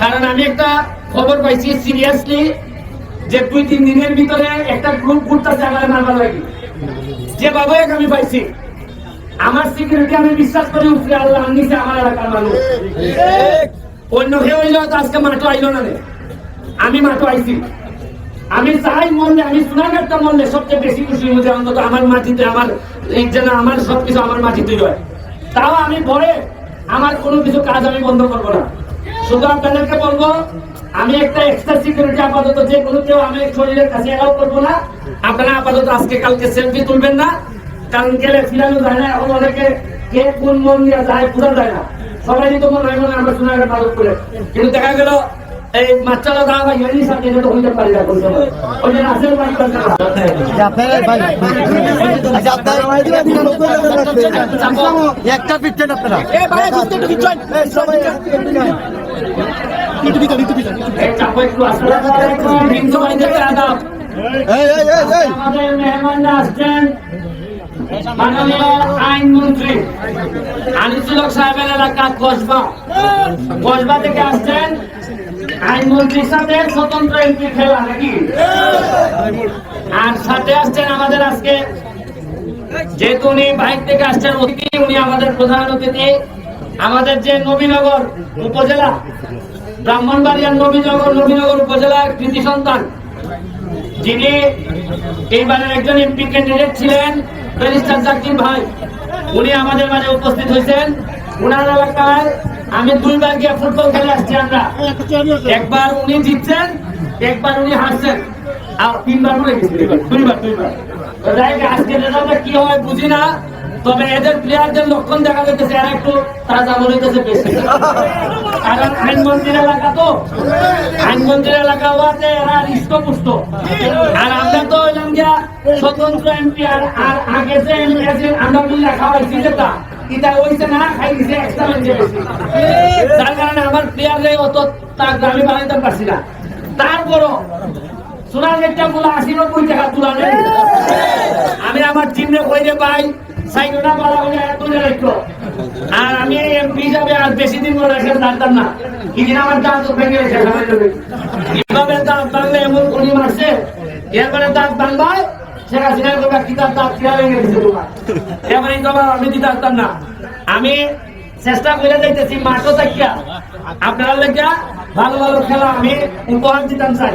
কারণ আমি একটা খবর পাইছি সিরিয়াসলি যে দুই, তিন দিনের ভিতরে একটা গ্রুপ ঘুরতেছে আমার মারবার লাগে যে বাবা আমি পাইছি, আমার সিকিউরিটি আমি বিশ্বাস করি উপরে আল্লাহ নিচে আমার এলাকার মানুষ। অন্য হইলে আজকে না রে। আমি আইছি। আমি চাই মরলে, আমি সোনাঘাটটা মরলে সবচেয়ে বেশি খুশি হতে অন্তত আমার মাটিতে আমার যেন আমার সবকিছু আমার মাটিতে রয়। তাও আমি পরে আমার কোনো কিছু কাজ আমি বন্ধ করব না। শুধু আপনাদেরকে বলব, আমি একটা এক্সট্রা সিকিউরিটি আপাতত যে কোনো কেউ আমি শরীরের কাছে এলাও করব না। আপনারা আপাতত আজকে কালকে সেলফি তুলবেন না। কারণ গেলে ফিরানো যায় না, এখন অনেকে কে কোন মন নিয়ে যায়, বোঝা যায় না। সবাই হয় মনে হয় আমরা শুনে ভালো করে। কিন্তু দেখা গেল একটা পিচ্ছেন আপনারা। এই চাপা একটু আসলে কিন্তু বাইরে আদাব। আমাদের মেহমানরা আসছেন। মাননীয় আইনমন্ত্রী আনিসুলক সাহেবের এলাকা কসবা। কসবা থেকে আসছেন। স্বতন্ত্র খেলা আর সাথে আসছেন আমাদের আজকে যেহেতু উনি বাইর থেকে আসছেন উনি আমাদের প্রধান অতিথি। আমাদের যে নবীনগর উপজেলা, ব্রাহ্মণবাড়িয়ার নবীনগর নবীনগর উপজেলার কৃতি সন্তান, যিনি এইবারের একজন এমপি ক্যান্ডিডেট ছিলেন, ব্যারিস্টার জাকির ভাই, উনি আমাদের মাঝে উপস্থিত হয়েছেন। উনার এলাকায় আমি দুইবার গিয়ে ফুটবল খেলে আসছি আমরা। একবার উনি জিতছেন, একবার উনি হারছেন। আর তিনবার উনি দুইবার দুইবার। আজকে রেজাল্টটা কি হয় বুঝি না, তবে এদের প্লেয়ারদের লক্ষণ দেখা যাইতেছে, এরা একটু তাজা বেশি। কারণ আইনমন্ত্রীর এলাকা তো আইনমন্ত্রীর এলাকা এরা আর আমরা তো গিয়া স্বতন্ত্র এমপি আর আর আগে যে এমপি আছে আমরা খাওয়াইছি যেটা। এটা হইছে না খাই দিছে এক্সট্রা মেনছে বেশি যার কারণে আমার প্লেয়ারে অত তার দামি বানাইতে পারছি না। তারপরও সোনার গেটটা গুলো আশি নব্বই টাকা তুলা নেই। আমি আমার টিমে কইরে পাই সাইডটা বলা হলে তুলে রাখো। আর আমি এমপি হিসাবে আর বেশি দিন মনে রেখে জানতাম না। কিদিন আমার দাঁত ভেঙে যাবে কীভাবে দাঁত ভাঙলে এমন গুলি মারছে, এরপরে দাঁত ভাঙবায় শেখ হাসিনার কথা কিতাব তোমার। এবারে তোমার আমি দিতে পারতাম না। আমি চেষ্টা করে যাইতেছি, মাঠও থাকিয়া আপনারা লেখা ভালো ভালো খেলা আমি উপহার দিতাম চাই।